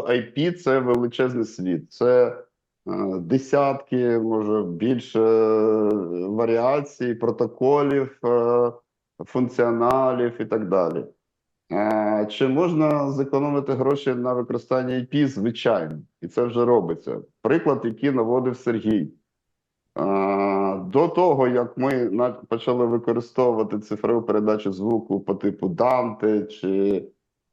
IP – це величезний світ. Це е, десятки, може більше е, варіацій, протоколів, е, функціоналів і так далі. Чи можна зекономити гроші на використанні IP? Звичайно, і це вже робиться. Приклад, який наводив Сергій. До того, як ми почали використовувати цифрову передачу звуку по типу Dante чи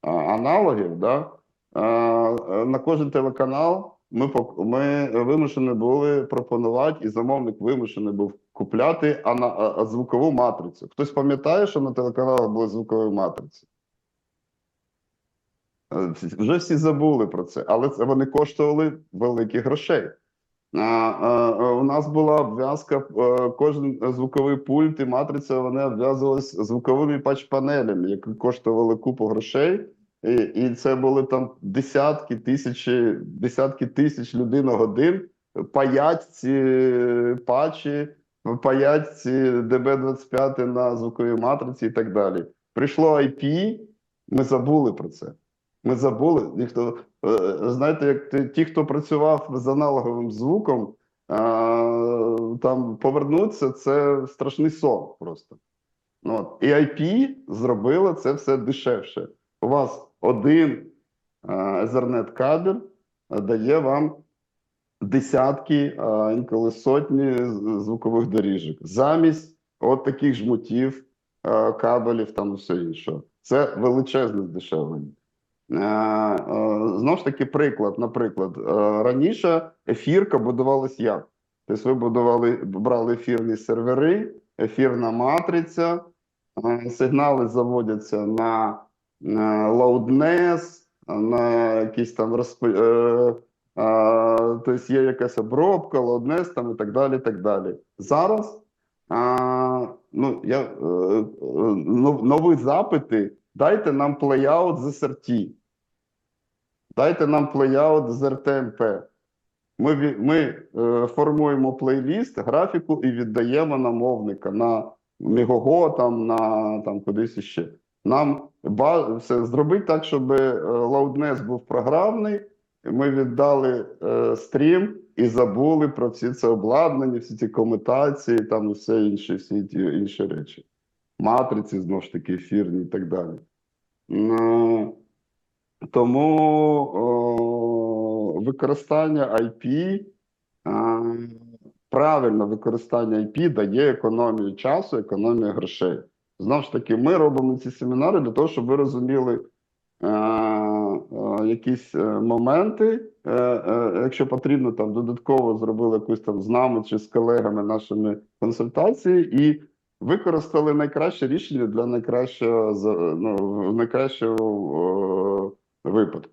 аналогів, да, на кожен телеканал ми, ми вимушені були пропонувати, і замовник вимушений був купляти а- а звукову матрицю. Хтось пам'ятає, що на телеканалах були звукові матриці? Е, Вже всі забули про це, але це вони коштували великих грошей. А, а, а, у нас була обв'язка, е, кожен звуковий пульт і матриця вони обв'язувалися звуковими патч-панелями, які коштували купу грошей. І, і це були там десятки тисячі, десятки тисяч людин-годин паять ці патчі, паять ці DB25 на звуковій матриці і так далі. Прийшло IP, ми забули про це. Ми забули. Ніхто Е, Знаєте, як ті, хто працював з аналоговим звуком, там повернуться, це страшний сон просто. Ну, От. І IP зробило це все дешевше. У вас один а, Ethernet кабель дає вам десятки, а інколи сотні звукових доріжок. Замість от таких жмутів, кабелів там все інше. Це величезне здешевлення. Е, е, Знову ж таки, приклад. Наприклад, е, раніше ефірка будувалась як? Тобто ви будували, брали ефірні сервери, ефірна матриця, е, сигнали заводяться на, loudness, на якісь там розп... е, тобто є якась обробка, loudness там і так далі. так далі. Зараз а, ну, я, е, е, нові запити. Дайте нам плеяут з SRT. Дайте нам плеяут з RTMP. Ми, ми е, формуємо плейліст, графіку і віддаємо на мовника, на Megogo, там, на там, кудись іще. Нам все зробити так, щоб loudness був програмний. Ми віддали е, стрім і забули про всі це обладнання, всі ці комутації, там все інше, всі ті інші речі. Матриці, знову ж таки, ефірні і так далі. Ну, тому о, використання IP, правильне використання IP дає економію часу, економію грошей. Знову ж таки, ми робимо ці семінари для того, щоб ви розуміли е, е, якісь е, моменти. Е, е, якщо потрібно, там додатково зробили якусь там з нами чи з колегами нашими консультації і використали найкраще рішення для найкращого ну, найкращого е, випадку.